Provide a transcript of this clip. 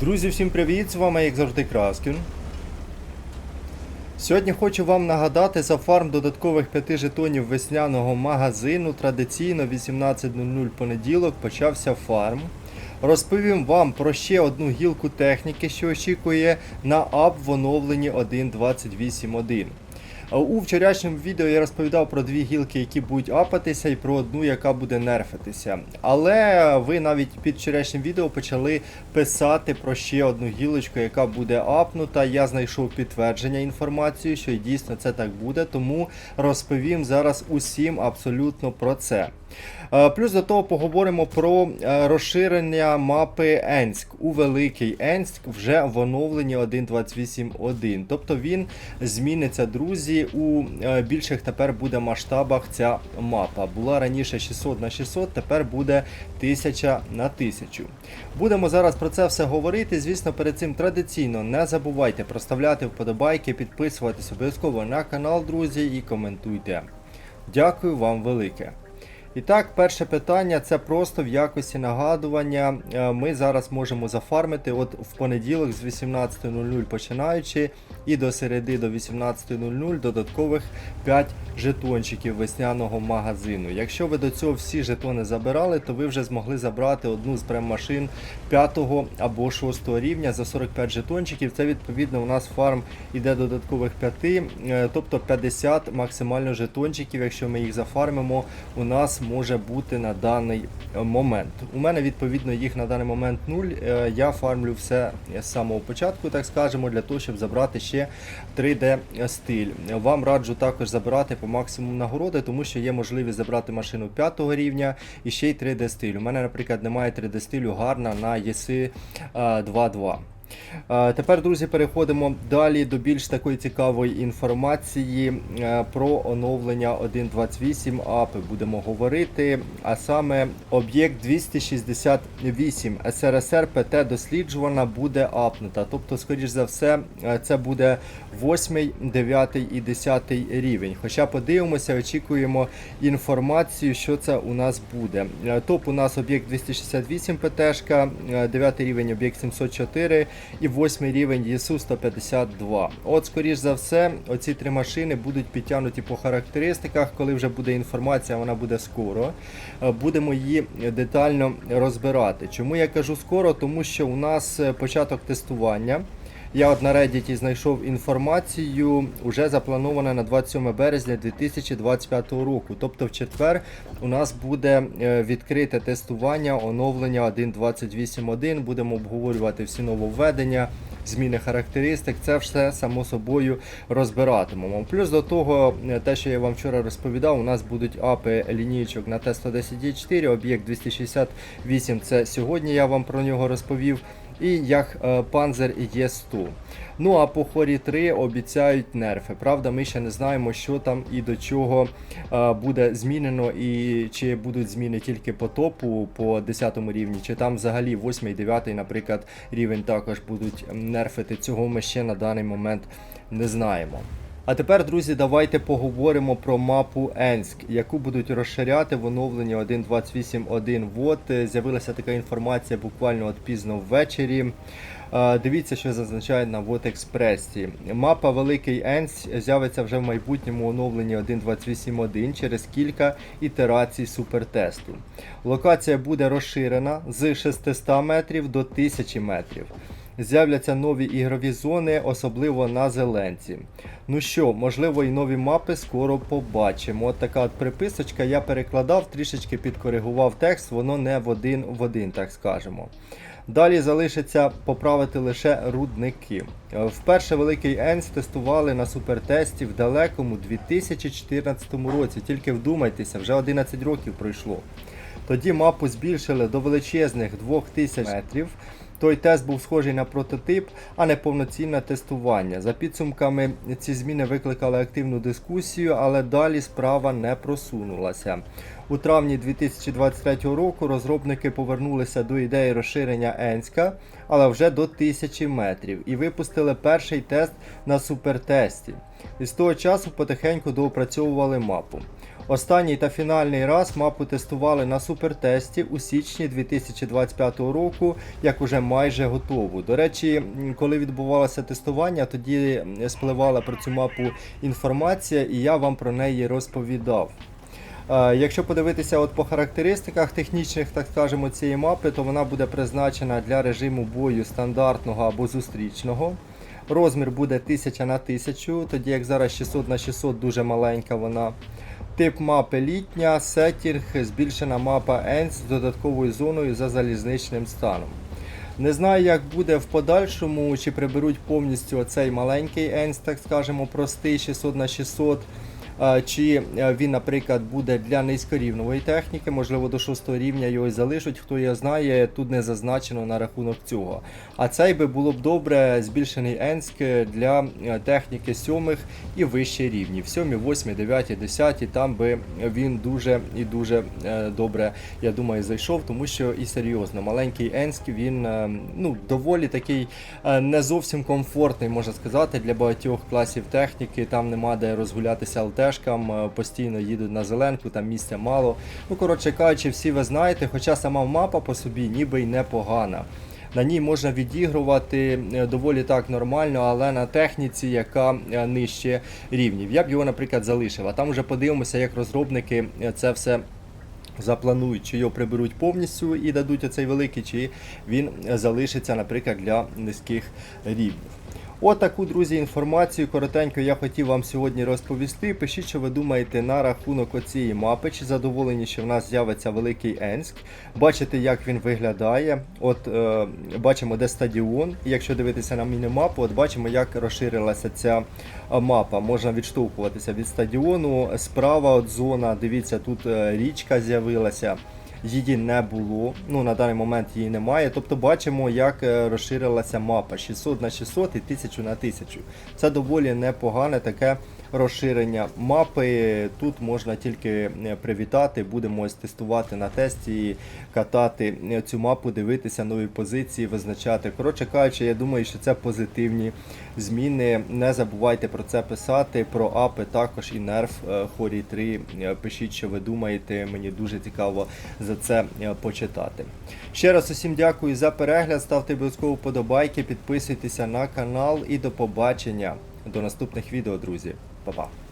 Друзі, всім привіт! З вами, як завжди, Краскін. Сьогодні хочу вам нагадати за фарм додаткових 5 жетонів весняного магазину. Традиційно 18.00 понеділок почався фарм. Розповім вам про ще одну гілку техніки, що очікує на ап в оновленні 1.28.1. У вчорашньому відео я розповідав про дві гілки, які будуть апатися, і про одну, яка буде нерфитися. Але ви навіть під вчорашнім відео почали писати про ще одну гілочку, яка буде апнута. Я знайшов підтвердження інформацію, що дійсно це так буде, тому розповім зараз усім абсолютно про це. Е, Плюс до того поговоримо про е, розширення мапи Енськ у Великий Енськ вже в оновленні 1.28.1. Тобто він зміниться, друзі. У е, більших тепер буде масштабах ця мапа. Була раніше 600 на 600, тепер буде 1000 на 1000. Будемо зараз про це все говорити. Звісно, перед цим традиційно не забувайте проставляти вподобайки, підписуватись обов'язково на канал, друзі, і коментуйте. Дякую вам велике. І так, перше питання це просто в якості нагадування. Е, Ми зараз можемо зафармити от в понеділок з 18.00 починаючи і до середи до 18.00 додаткових 5 жетончиків весняного магазину. Якщо ви до цього всі жетони забирали, то ви вже змогли забрати одну з прем-машин 5 або 6 рівня за 45 жетончиків. Це відповідно у нас фарм іде додаткових 5, е, тобто 50 максимально жетончиків. Якщо ми їх зафармимо, у нас може бути на даний е, момент. У мене відповідно їх на даний момент 0. Е, Я фармлю все з самого початку, так скажемо, для того, щоб забрати ще 3D стиль. Вам раджу також забирати по максимуму нагороди, тому що є можливість забрати машину 5 рівня і ще й 3D стиль. У мене, наприклад, немає 3D стилю гарна на ЄСИ 2.2. Тепер, друзі, переходимо далі до більш такої цікавої інформації е, про оновлення 1.28 апи. Будемо говорити, а саме об'єкт 268 СРСР ПТ досліджувана буде апнута. Тобто, скоріш за все, е, це буде 8, 9 і 10 рівень. Хоча подивимося, очікуємо інформацію, що це у нас буде. Е, Топ у нас об'єкт 268 ПТшка, 9 рівень об'єкт 704 і 8 рівень ЄСУ 152. От, скоріш за все, оці три машини будуть підтягнуті по характеристиках. Коли вже буде інформація, вона буде скоро. Е, Будемо її детально розбирати. Чому я кажу скоро? Тому що у нас е, початок тестування. Я от на Reddit знайшов інформацію, вже запланована на 27 березня 2025 року. Тобто в четвер у нас буде е, відкрите тестування оновлення 1.28.1. Будемо обговорювати всі нововведення, зміни характеристик. Це все само собою розбиратимемо. Плюс до того, е, те, що я вам вчора розповідав, у нас будуть апи лінійчик на Т-110Д4, об'єкт 268. Це сьогодні я вам про нього розповів і як е, Panzer Е100. Ну а по хорі 3 обіцяють нерфи. Правда, ми ще не знаємо, що там і до чого е, буде змінено, і чи будуть зміни тільки по топу по 10 рівні, чи там взагалі 8 9, наприклад, рівень також будуть нерфити. Цього ми ще на даний момент не знаємо. А тепер, друзі, давайте поговоримо про мапу Енськ, яку будуть розширяти в оновленні 1.28.1. От е, з'явилася така інформація буквально от пізно ввечері. Е, Дивіться, що зазначає на Вот Експресі. Мапа Великий Енс з'явиться вже в майбутньому оновленні 1.28.1 через кілька ітерацій супертесту. Локація буде розширена з 600 метрів до 1000 метрів. З'являться нові ігрові зони, особливо на зеленці. Ну що, можливо, і нові мапи скоро побачимо. От така от приписочка. Я перекладав, трішечки підкоригував текст, воно не в один в один, так скажемо. Далі залишиться поправити лише рудники. Вперше великий Енс тестували на супертесті в далекому 2014 році. Тільки вдумайтеся, вже 11 років пройшло. Тоді мапу збільшили до величезних 2000 метрів. Той тест був схожий на прототип, а не повноцінне тестування. За підсумками, ці зміни викликали активну дискусію, але далі справа не просунулася. У травні 2023 року розробники повернулися до ідеї розширення Енська, але вже до 1000 метрів, і випустили перший тест на супертесті. І з того часу потихеньку доопрацьовували мапу. Останній та фінальний раз мапу тестували на супертесті у січні 2025 року, як уже майже готову. До речі, коли відбувалося тестування, тоді спливала про цю мапу інформація, і я вам про неї розповідав. Е, Якщо подивитися от по характеристиках технічних, так скажемо, цієї мапи, то вона буде призначена для режиму бою стандартного або зустрічного. Розмір буде 1000 на 1000, тоді як зараз 600 на 600 дуже маленька вона. Тип мапи літня, сетінг, збільшена мапа ENS з додатковою зоною за залізничним станом. Не знаю, як буде в подальшому, чи приберуть повністю оцей маленький ENS, так скажемо, простий 600 на 600 а, чи е, він, наприклад, буде для низькорівнової техніки, можливо, до 6 рівня його залишать, хто його знає, тут не зазначено на рахунок цього. А цей би було б добре збільшений енск для е, техніки 7 і вище рівнів. 7, 8, 9, 10, там би він дуже і дуже е, добре, я думаю, зайшов, тому що і серйозно, маленький енск, він ну, доволі такий не зовсім комфортний, можна сказати, для багатьох класів техніки. Там нема де розгулятися ЛТшкам, е, постійно їдуть на зеленку, там місця мало. Ну, коротше кажучи, всі ви знаєте, хоча сама мапа по собі ніби й непогана. На ній можна відігрувати е, доволі так нормально, але на техніці, яка е, нижче рівнів. Я б його, наприклад, залишив. А там вже подивимося, як розробники це все запланують, чи його приберуть повністю і дадуть оцей великий, чи він залишиться, наприклад, для низьких рівнів. От таку, друзі, інформацію коротенько я хотів вам сьогодні розповісти. Пишіть, що ви думаєте на рахунок оцієї мапи, чи задоволені, що в нас з'явиться великий Енск. Бачите, як він виглядає. От е, бачимо, де стадіон. І якщо дивитися на мінімапу, от бачимо, як розширилася ця е, мапа. Можна відштовхуватися від стадіону. Справа от зона, дивіться, тут е, річка з'явилася. Її не було, ну на даний момент її немає. Тобто бачимо, як е, розширилася мапа 600 на 600 і 1000 на 1000. Це доволі непогане таке розширення мапи. Тут можна тільки е, привітати. Будемо ось тестувати на тесті, катати е, цю мапу, дивитися нові позиції, визначати. Коротше кажучи, я думаю, що це позитивні зміни. Не забувайте про це писати. Про апи також і нерв хорі 3. Е, Пишіть, що ви думаєте. Мені дуже цікаво за це е, почитати. Ще раз усім дякую за перегляд. Ставте обов'язково вподобайки, підписуйтеся на канал і до побачення. До наступних відео, друзі. Bye.